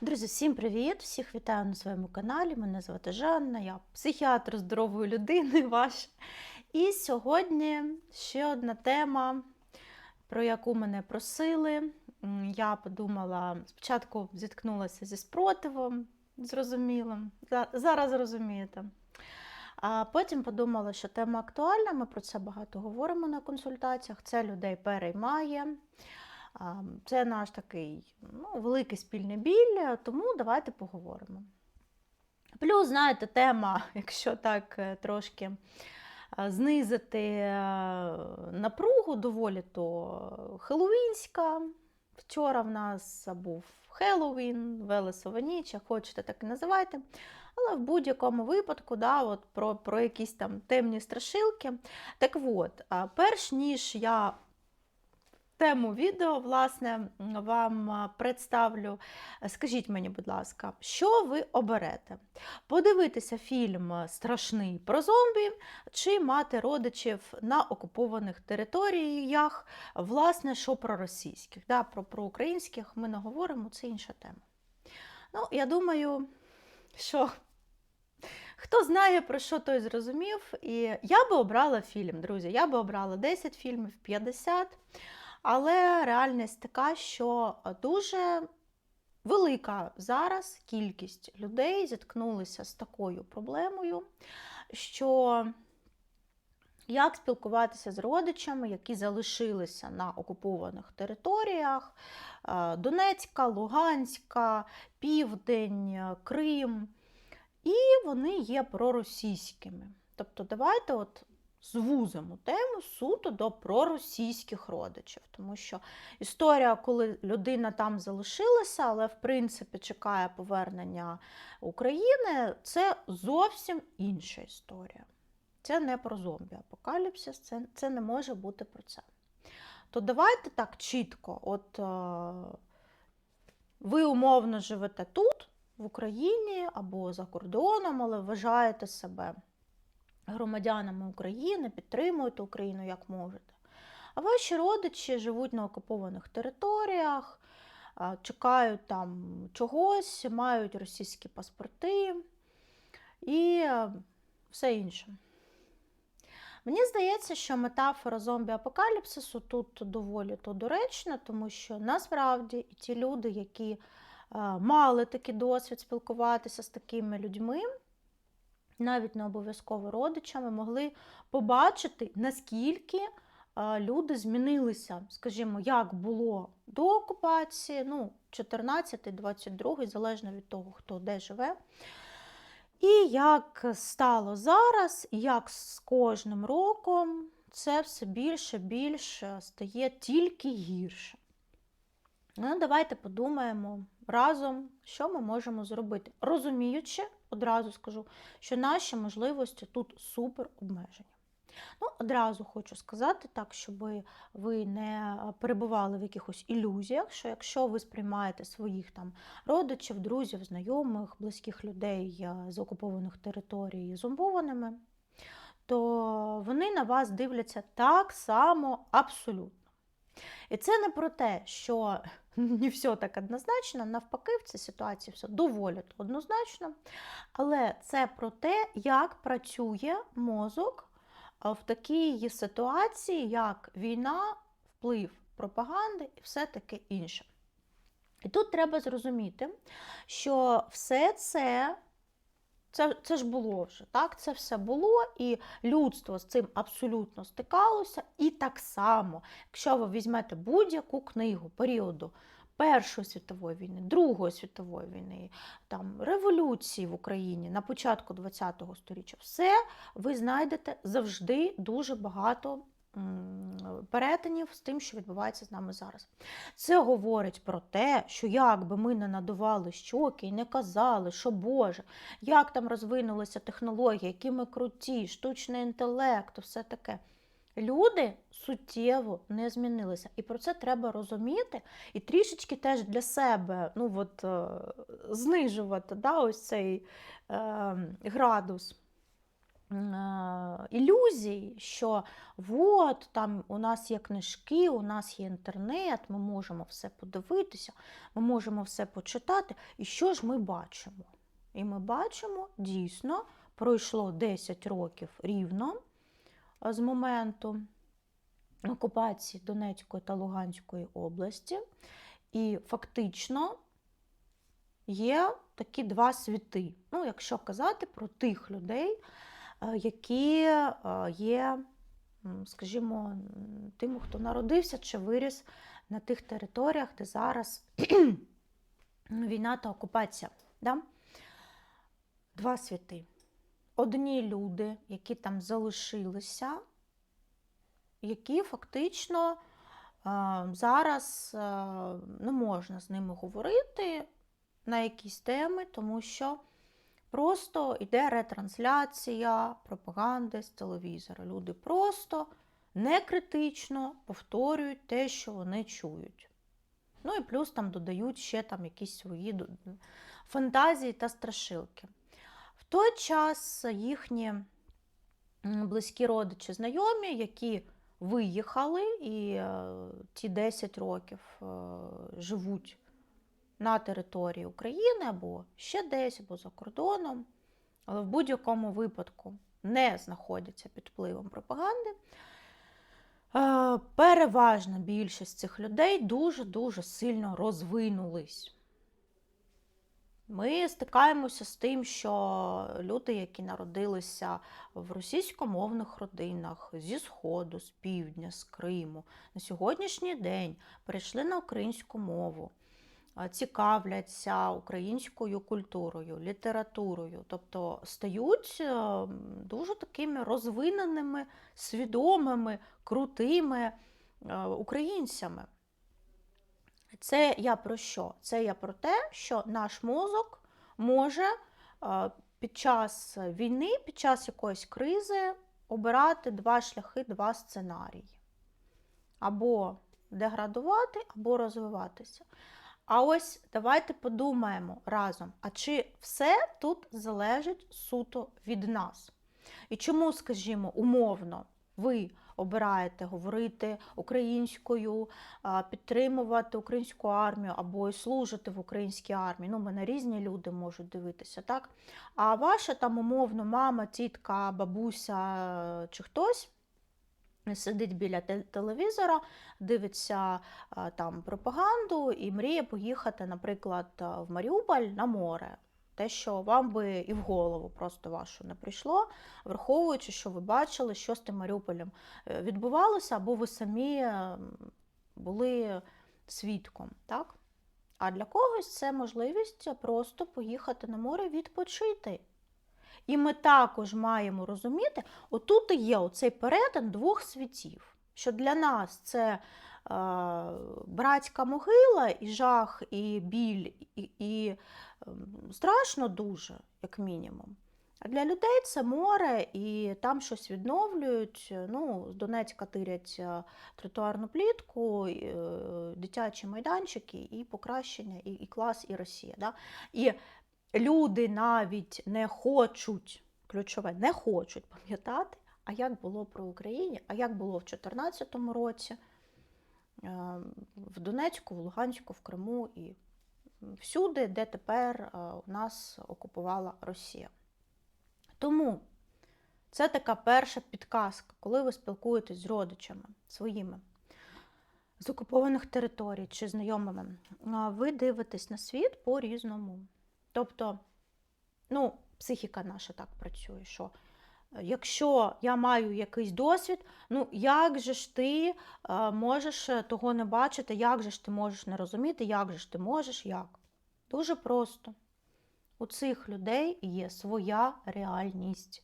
Друзі, всім привіт! Всіх вітаю на своєму каналі. Мене звати Жанна, я психіатр здорової людини ваш. І сьогодні ще одна тема, про яку мене просили. Я подумала, спочатку зіткнулася зі спротивом, зрозумілим. За- Зараз зрозумієте. А потім подумала, що тема актуальна, ми про це багато говоримо на консультаціях, це людей переймає. Це наш такий ну, великий спільний біль, тому давайте поговоримо. Плюс, знаєте, тема, якщо так е, трошки е, знизити е, напругу доволі, то хеллоуінська. Вчора в нас був Хеллоуін, Велесова ніч, як хочете, так і називайте. Але в будь-якому випадку, да, от про, про якісь там темні страшилки. Так от, перш ніж я тему відео, власне, вам представлю. Скажіть мені, будь ласка, що ви оберете? Подивитися фільм страшний про зомбі чи мати родичів на окупованих територіях, власне, що про російських? Да, про, про українських ми не говоримо, це інша тема. Ну, я думаю, що хто знає, про що той зрозумів. І я би обрала фільм, друзі. Я би обрала 10 фільмів, 50. Але реальність така, що дуже велика зараз кількість людей зіткнулися з такою проблемою, що як спілкуватися з родичами, які залишилися на окупованих територіях е, Донецька, Луганська, Південь, е, Крим, і вони є проросійськими. Тобто, давайте от звузимо тему суто до проросійських родичів, тому що історія, коли людина там залишилася, але в принципі чекає повернення України, це зовсім інша історія. Це не про зомбі-апокаліпсис, це, це не може бути про це. То давайте так чітко, от е, ви умовно живете тут, в Україні або за кордоном, але вважаєте себе громадянами України, підтримуєте Україну як можете. А ваші родичі живуть на окупованих територіях, чекають там чогось, мають російські паспорти і все інше. Мені здається, що метафора зомбі-апокаліпсису тут доволі то доречна, тому що насправді ті люди, які мали такий досвід спілкуватися з такими людьми, навіть не обов'язково родичами, могли побачити, наскільки люди змінилися, скажімо, як було до окупації, ну, 14-22, залежно від того, хто де живе. І як стало зараз, як з кожним роком це все більше більше стає тільки гірше. Ну, давайте подумаємо разом, що ми можемо зробити. Розуміючи, одразу скажу, що наші можливості тут супер обмежені. Ну, одразу хочу сказати так, щоб ви не перебували в якихось ілюзіях, що якщо ви сприймаєте своїх там родичів, друзів, знайомих, близьких людей е, з окупованих територій зомбованими, то вони на вас дивляться так само абсолютно. І це не про те, що не все так однозначно, навпаки, в цій ситуації все доволі однозначно. Але це про те, як працює мозок в такій ситуації, як війна, вплив пропаганди і все таке інше. І тут треба зрозуміти, що все це. Це, це ж було вже, так? Це все було, і людство з цим абсолютно стикалося. І так само, якщо ви візьмете будь-яку книгу періоду Першої світової війни, Другої світової війни, там, революції в Україні на початку ХХ століття, все ви знайдете завжди дуже багато перетинів з тим, що відбувається з нами зараз. Це говорить про те, що як би ми не надували щоки і не казали, що Боже, як там розвинулися технології, які ми круті, штучний інтелект, все таке. Люди суттєво не змінилися. І про це треба розуміти і трішечки теж для себе ну, от, е, знижувати да, ось цей е, градус. Ілюзій, що от там у нас є книжки, у нас є інтернет, ми можемо все подивитися, ми можемо все почитати. І що ж ми бачимо? І ми бачимо, дійсно, пройшло 10 років рівно з моменту окупації Донецької та Луганської області. І фактично є такі два світи. Ну, якщо казати про тих людей, які е, є, скажімо, м, тими, хто народився чи виріс на тих територіях, де зараз війна та окупація. Да? Два світи. Одні люди, які там залишилися, які фактично е, зараз е, не можна з ними говорити на якісь теми, тому що просто йде ретрансляція пропаганди з телевізора. Люди просто некритично повторюють те, що вони чують. Ну і плюс там додають ще там якісь свої фантазії та страшилки. В той час їхні близькі родичі, знайомі, які виїхали і е, ті 10 років е, живуть на території України або ще десь, або за кордоном, але в будь-якому випадку не знаходяться під впливом пропаганди. Е, Переважна більшість цих людей дуже-дуже сильно розвинулись. Ми стикаємося з тим, що люди, які народилися в російськомовних родинах зі Сходу, з півдня, з Криму, на сьогоднішній день перейшли на українську мову, цікавляться українською культурою, літературою, тобто стають е, дуже такими розвиненими, свідомими, крутими е, українцями. Це я про що? Це я про те, що наш мозок може е, під час війни, під час якоїсь кризи обирати два шляхи, два сценарії. Або деградувати, або розвиватися. А ось давайте подумаємо разом, а чи все тут залежить суто від нас? І чому, скажімо, умовно, ви обираєте говорити українською, підтримувати українську армію або й служити в українській армії. Ну, мене різні люди можуть дивитися, так? А ваша там умовно мама, тітка, бабуся чи хтось. Сидить біля телевізора, дивиться там пропаганду і мріє поїхати, наприклад, в Маріуполь на море. Те, що вам би і в голову просто вашу не прийшло, враховуючи, що ви бачили, що з тим Маріуполем е, відбувалося, або ви самі е, були свідком. Так? А для когось це можливість просто поїхати на море відпочити. І ми також маємо розуміти, отут і є оцей перетин двох світів. Що для нас це е, братська могила, і жах, і біль, і, і ем, страшно дуже, як мінімум. А для людей це море, і там щось відновлюють. Ну, з Донецька тирять е, тротуарну плітку, е, дитячі майданчики, і покращення, і, і клас, і Росія. Да? І люди навіть не хочуть, ключове, не хочуть пам'ятати, а як було про Україні, а як було в 2014 році е, в Донецьку, в Луганську, в Криму і всюди, де тепер е, у нас окупувала Росія. Тому це така перша підказка, коли ви спілкуєтесь з родичами своїми з окупованих територій чи знайомими, ви дивитесь на світ по-різному. Тобто, ну, психіка наша так працює, що е, якщо я маю якийсь досвід, ну як же ж ти е, можеш е, того не бачити, як же ж ти можеш не розуміти, як же ж ти можеш, як? Дуже просто. У цих людей є своя реальність.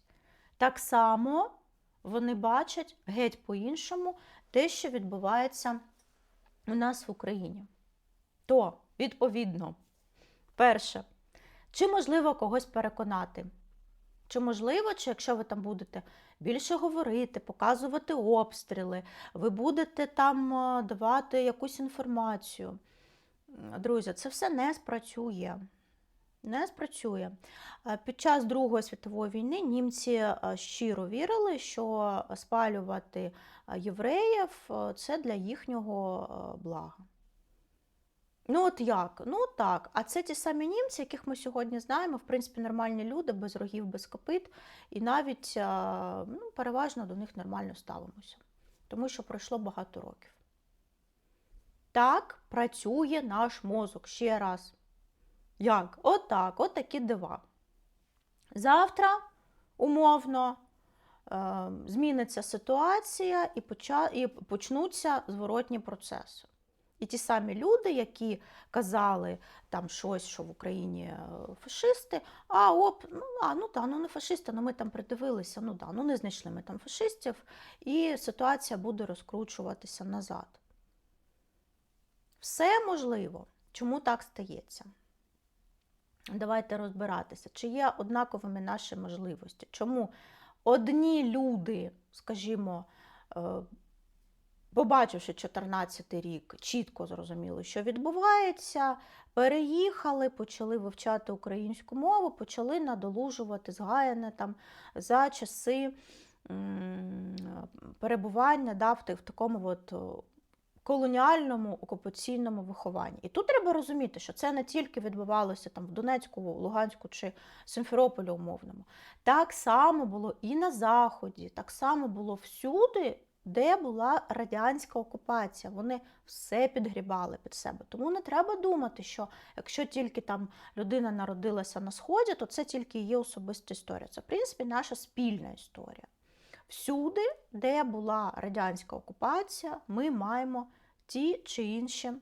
Так само вони бачать геть по-іншому те, що відбувається у нас в Україні. То, відповідно, перше, чи можливо когось переконати? Чи можливо, чи якщо ви там будете більше говорити, показувати обстріли, ви будете там е, давати якусь інформацію. Друзі, це все не спрацює. не спрацює. Е, Під час Другої світової війни німці е, щиро вірили, що спалювати євреїв це для їхнього блага. Ну, от як? Ну так. А це ті самі німці, яких ми сьогодні знаємо, в принципі, нормальні люди, без рогів, без копит, і навіть ну, переважно до них нормально ставимося, тому що пройшло багато років. Так працює наш мозок ще раз. Як? Отак, от такі дива. Завтра, умовно, е, зміниться ситуація і почнуться зворотні процеси. І ті самі люди, які казали там щось, що в Україні е, фашисти, а оп, ну а ну та ну не фашисти, ну ми там придивилися, ну да, ну не знайшли ми там фашистів, і ситуація буде розкручуватися назад. Все можливо. Чому так стається? Давайте розбиратися, чи є однаковими наші можливості. Чому одні люди, скажімо, е, побачивши 14 рік, чітко зрозуміли, що відбувається, переїхали, почали вивчати українську мову, почали надолужувати згаяне там за часи перебування да, в такому от колоніальному окупаційному вихованні. І тут треба розуміти, що це не тільки відбувалося там в Донецьку, Луганську чи Симферополі умовному. Так само було і на Заході, так само було всюди, де була радянська окупація. Вони все підгрібали під себе. Тому не треба думати, що якщо тільки там людина народилася на сході, то це тільки її особиста історія. Це, в принципі, наша спільна історія. Всюди, де була радянська окупація, ми маємо ті чи інші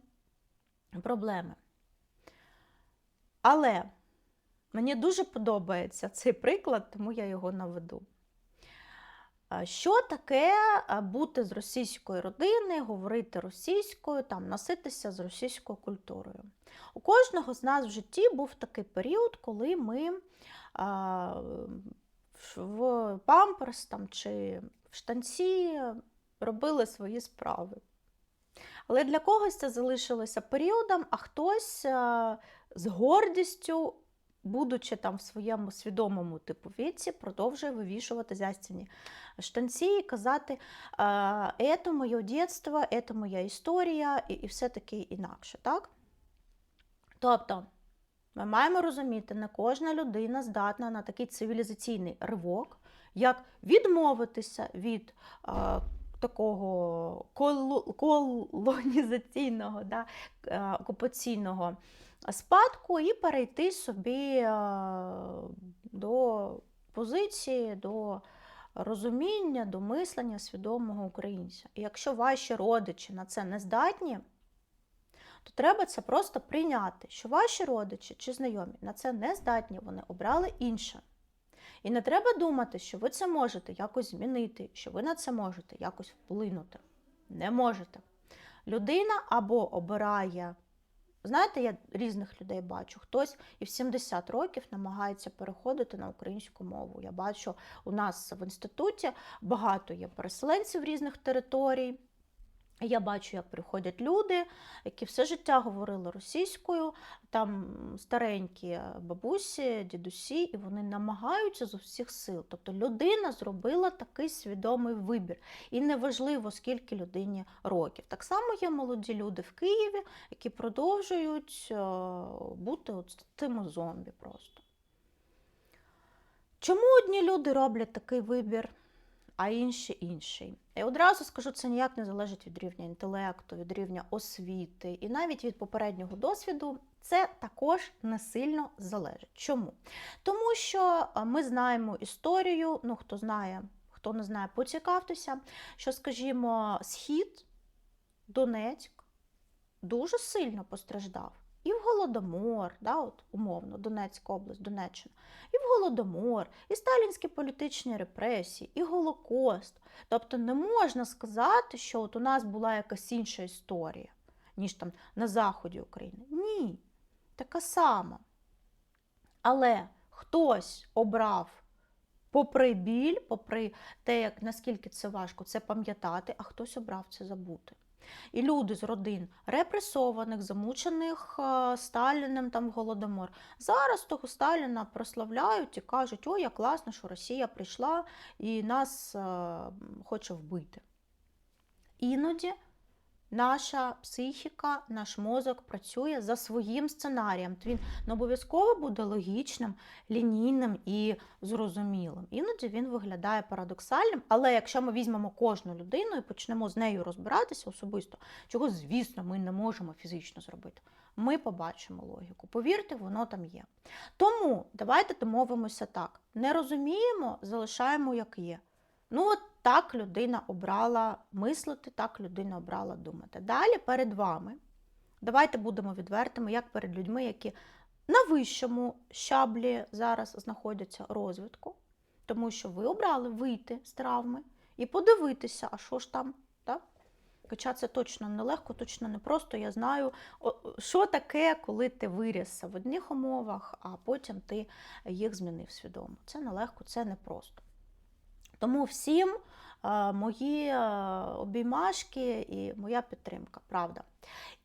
проблеми. Але мені дуже подобається цей приклад, тому я його наведу. Що таке бути з російської родини, говорити російською, там, носитися з російською культурою? У кожного з нас в житті був такий період, коли ми а, в памперс там, чи в штанці робили свої справи. Але для когось це залишилося періодом, а хтось з гордістю, будучи там в своєму свідомому типу віці, продовжує вивішувати застіні штанці і казати, це моє дитинство, це моя історія, і, і все таке інакше. Так? Тобто, ми маємо розуміти, не кожна людина здатна на такий цивілізаційний ривок, як відмовитися від е, такого коло- колонізаційного, да, е, окупаційного спадку і перейти собі е, до позиції, до розуміння, до мислення свідомого українця. І якщо ваші родичі на це не здатні, то треба це просто прийняти, що ваші родичі чи знайомі на це не здатні, вони обрали інше. І не треба думати, що ви це можете якось змінити, що ви на це можете якось вплинути. Не можете. Людина або обирає, знаєте, я різних людей бачу, хтось і в 70 років намагається переходити на українську мову. Я бачу, у нас в інституті багато є переселенців різних територій. Я бачу, як приходять люди, які все життя говорили російською, там старенькі бабусі, дідусі, і вони намагаються з усіх сил. Тобто людина зробила такий свідомий вибір. І неважливо, скільки людині років. Так само є молоді люди в Києві, які продовжують е, бути от тими зомбі просто. Чому одні люди роблять такий вибір? А інші інший. І одразу скажу, це ніяк не залежить від рівня інтелекту, від рівня освіти і навіть від попереднього досвіду. Це також не сильно залежить. Чому? Тому що ми знаємо історію, ну хто знає, хто не знає, поцікавтеся, що, скажімо, Схід, Донецьк дуже сильно постраждав. Голодомор, да, от, умовно, Донецька область, Донеччина, і в Голодомор, і сталінські політичні репресії, і Голокост. Тобто не можна сказати, що от у нас була якась інша історія, ніж там на заході України. Ні, така сама. Але хтось обрав, попри біль, попри те, як наскільки це важко це пам'ятати, а хтось обрав це забути. І люди з родин репресованих, замучених е, Сталіним там в Голодомор, зараз того Сталіна прославляють і кажуть, ой, як класно, що Росія прийшла і нас е, хоче вбити. Іноді наша психіка, наш мозок працює за своїм сценарієм. Він не обов'язково буде логічним, лінійним і зрозумілим. Іноді він виглядає парадоксальним, але якщо ми візьмемо кожну людину і почнемо з нею розбиратися особисто, чого, звісно, ми не можемо фізично зробити. Ми побачимо логіку. Повірте, воно там є. Тому давайте домовимося так: не розуміємо, залишаємо як є. Ну, от так людина обрала мислити, так людина обрала думати. Далі перед вами. Давайте будемо відвертими, як перед людьми, які на вищому щаблі зараз знаходяться розвитку, тому що ви обрали вийти з травми і подивитися, а що ж там. Так? Хоча це точно нелегко, точно не просто. Я знаю, що таке, коли ти вирісся в одних умовах, а потім ти їх змінив свідомо. Це нелегко, це непросто. Тому всім е, мої е, обіймашки і моя підтримка, правда.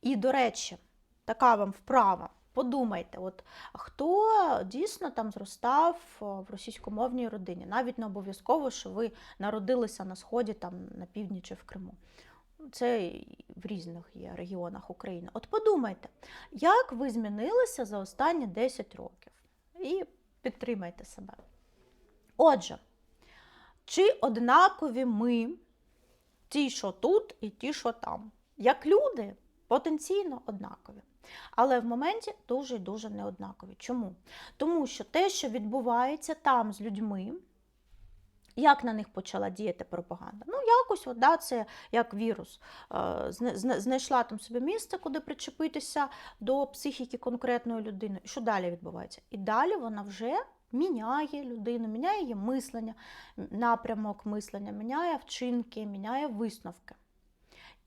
І, до речі, така вам вправа. Подумайте, от хто дійсно там зростав е, в російськомовній родині, навіть не обов'язково, що ви народилися на сході, там на півдні чи в Криму. Це в різних є регіонах України. От подумайте, як ви змінилися за останні 10 років, і підтримайте себе. Отже, чи однакові ми, ті, що тут, і ті, що там. Як люди, потенційно однакові. Але в моменті дуже і дуже неоднакові. Чому? Тому що те, що відбувається там з людьми, як на них почала діяти пропаганда? Ну, якось от, да, це як вірус. Е, зна- зна- Знайшла там собі місце, куди причепитися до психіки конкретної людини. І що далі відбувається? І далі вона вже міняє людину, міняє її мислення, напрямок мислення, міняє вчинки, міняє висновки.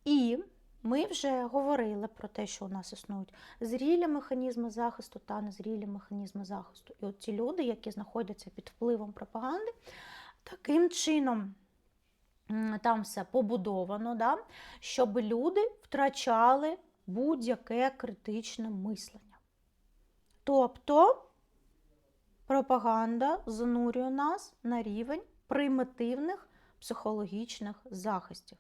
І ми вже говорили про те, що у нас існують зрілі механізми захисту та незрілі механізми захисту. І от ті люди, які знаходяться під впливом пропаганди, таким чином там все побудовано, да, щоб люди втрачали будь-яке критичне мислення. Тобто пропаганда занурює нас на рівень примітивних психологічних захистів.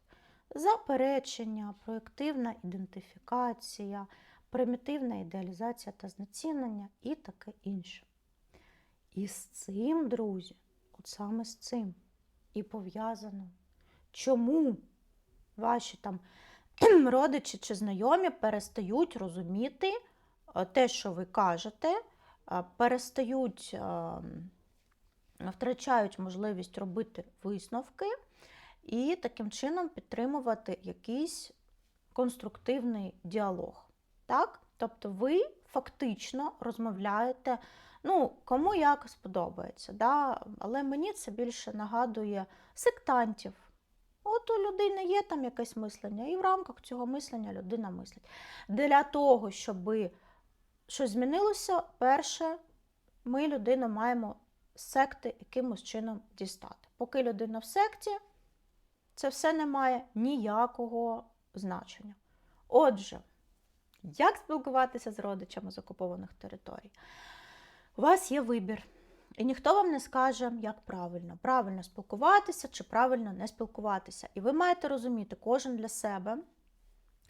Заперечення, проєктивна ідентифікація, примітивна ідеалізація та знецінення і таке інше. І з цим, друзі, от саме з цим і пов'язано. Чому ваші там родичі чи знайомі перестають розуміти е, те, що ви кажете, перестають, втрачають можливість робити висновки і таким чином підтримувати якийсь конструктивний діалог. Так? Тобто ви фактично розмовляєте, ну, кому як сподобається, да? але мені це більше нагадує сектантів. От у людини є там якесь мислення, і в рамках цього мислення людина мислить. Для того, щоб щось змінилося, перше, ми людину маємо з секти якимось чином дістати. Поки людина в секті, це все не має ніякого значення. Отже, як спілкуватися з родичами з окупованих територій? У вас є вибір. І ніхто вам не скаже, як правильно, правильно спілкуватися чи правильно не спілкуватися. І ви маєте розуміти, кожен для себе,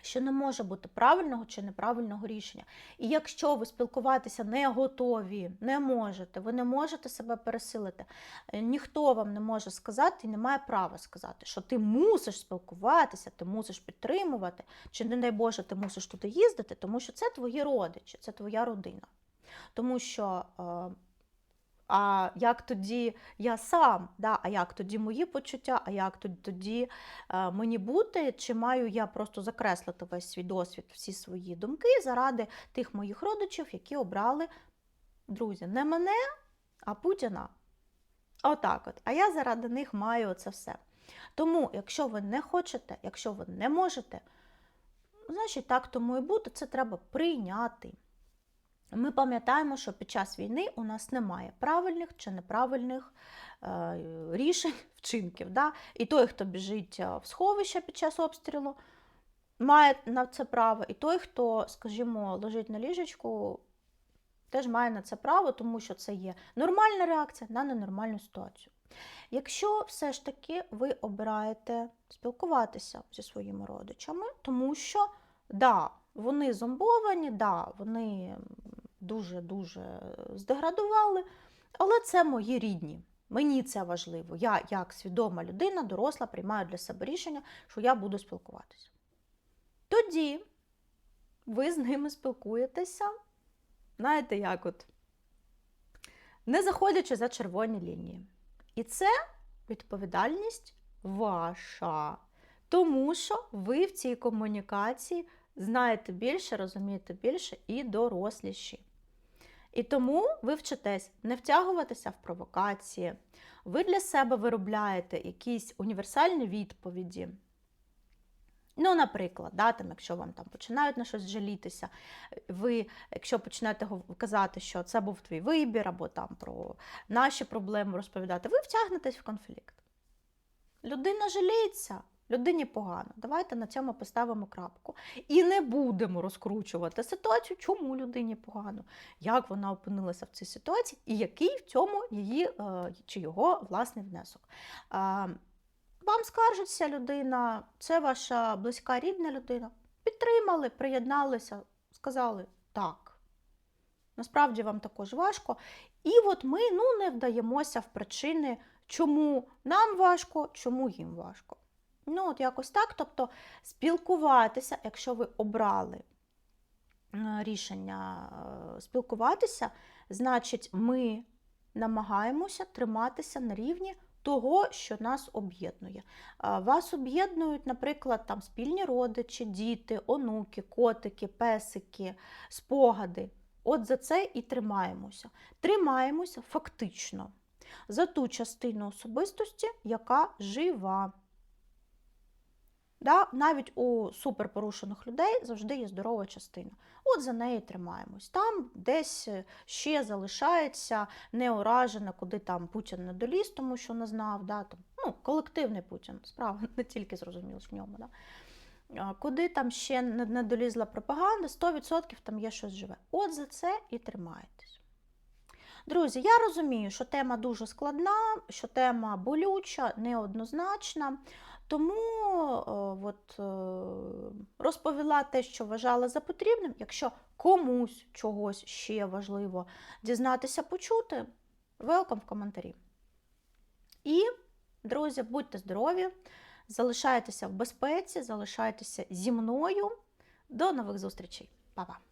що не може бути правильного чи неправильного рішення. І якщо ви спілкуватися не готові, не можете, ви не можете себе пересилити, е, ніхто вам не може сказати і не має права сказати, що ти мусиш спілкуватися, ти мусиш підтримувати, чи, не дай Боже, ти мусиш туди їздити, тому що це твої родичі, це твоя родина. Тому що. А як тоді я сам, да? а як тоді мої почуття, а як тоді, тоді е, мені бути, чи маю я просто закреслити весь свій досвід, всі свої думки заради тих моїх родичів, які обрали друзі, не мене, а Путіна. Отак от. А я заради них маю це все. Тому, якщо ви не хочете, якщо ви не можете, значить так тому і бути, це треба прийняти. Ми пам'ятаємо, що під час війни у нас немає правильних чи неправильних е, рішень, вчинків. Да? І той, хто біжить е, в сховище під час обстрілу, має на це право, і той, хто, скажімо, лежить на ліжечку, теж має на це право, тому що це є нормальна реакція на ненормальну ситуацію. Якщо все ж таки ви обираєте спілкуватися зі своїми родичами, тому що да, вони зомбовані, да, вони дуже-дуже здеградували, але це мої рідні. Мені це важливо. Я, як свідома людина, доросла, приймаю для себе рішення, що я буду спілкуватися. Тоді ви з ними спілкуєтеся, знаєте, як от, не заходячи за червоні лінії. І це відповідальність ваша. Тому що ви в цій комунікації знаєте більше, розумієте більше і доросліші. І тому ви вчитесь не втягуватися в провокації, ви для себе виробляєте якісь універсальні відповіді. Ну, наприклад, да, там, якщо вам там починають на щось жалітися, ви, якщо почнете казати, що це був твій вибір, або там про наші проблеми розповідати, ви втягнетесь в конфлікт. Людина жаліється, людині погано. Давайте на цьому поставимо крапку. І не будемо розкручувати ситуацію, чому людині погано, як вона опинилася в цій ситуації, і який в цьому її е, чи його власний внесок. Вам скаржиться людина, це ваша близька рідна людина. Підтримали, приєдналися, сказали так. Насправді вам також важко. І от ми ну, не вдаємося в причини, чому нам важко, чому їм важко. Ну, от якось так. Тобто спілкуватися, якщо ви обрали е, рішення е, спілкуватися, значить, ми намагаємося триматися на рівні того, що нас об'єднує. Вас об'єднують, наприклад, там спільні родичі, діти, онуки, котики, песики, спогади. От за це і тримаємося. Тримаємося фактично за ту частину особистості, яка жива. Да? Навіть у суперпорушених людей завжди є здорова частина. От за неї тримаємось. Там десь ще залишається неуражене, куди там Путін не доліз, тому що не знав. Да? Там, ну, колективний Путін, справа не тільки зрозуміло в ньому. Да? Куди там ще не долізла пропаганда, 100% там є щось живе. От за це і тримаєтесь. Друзі, я розумію, що тема дуже складна, що тема болюча, неоднозначна. Тому е, от, е, розповіла те, що вважала за потрібним. Якщо комусь чогось ще важливо дізнатися, почути, велкам в коментарі. І, друзі, будьте здорові, залишайтеся в безпеці, залишайтеся зі мною. До нових зустрічей. Па-па!